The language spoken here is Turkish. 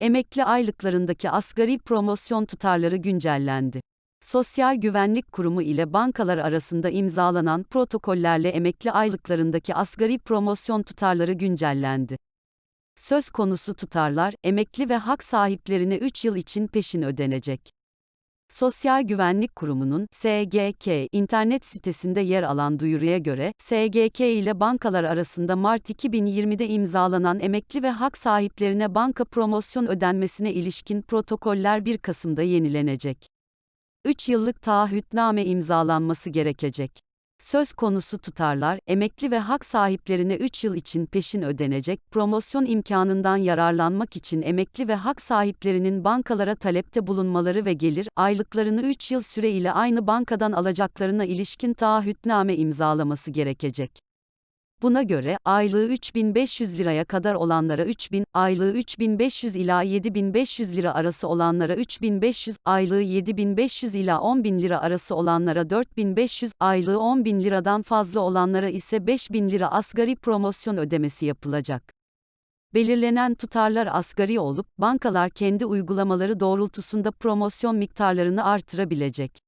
Emekli aylıklarındaki asgari promosyon tutarları güncellendi. Sosyal Güvenlik Kurumu ile bankalar arasında imzalanan protokollerle emekli aylıklarındaki asgari promosyon tutarları güncellendi. Söz konusu tutarlar, emekli ve hak sahiplerine 3 yıl için peşin ödenecek. Sosyal Güvenlik Kurumu'nun SGK internet sitesinde yer alan duyuruya göre, SGK ile bankalar arasında Mart 2020'de imzalanan emekli ve hak sahiplerine banka promosyon ödenmesine ilişkin protokoller 1 Kasım'da yenilenecek. 3 yıllık taahhütname imzalanması gerekecek. Söz konusu tutarlar, emekli ve hak sahiplerine 3 yıl için peşin ödenecek, promosyon imkanından yararlanmak için emekli ve hak sahiplerinin bankalara talepte bulunmaları ve gelir, aylıklarını 3 yıl süre ile aynı bankadan alacaklarına ilişkin taahhütname imzalaması gerekecek. Buna göre, aylığı 3500 liraya kadar olanlara 3000, aylığı 3500 ila 7500 lira arası olanlara 3500, aylığı 7500 ila 10000 lira arası olanlara 4500, aylığı 10000 liradan fazla olanlara ise 5000 lira asgari promosyon ödemesi yapılacak. Belirlenen tutarlar asgari olup, bankalar kendi uygulamaları doğrultusunda promosyon miktarlarını artırabilecek.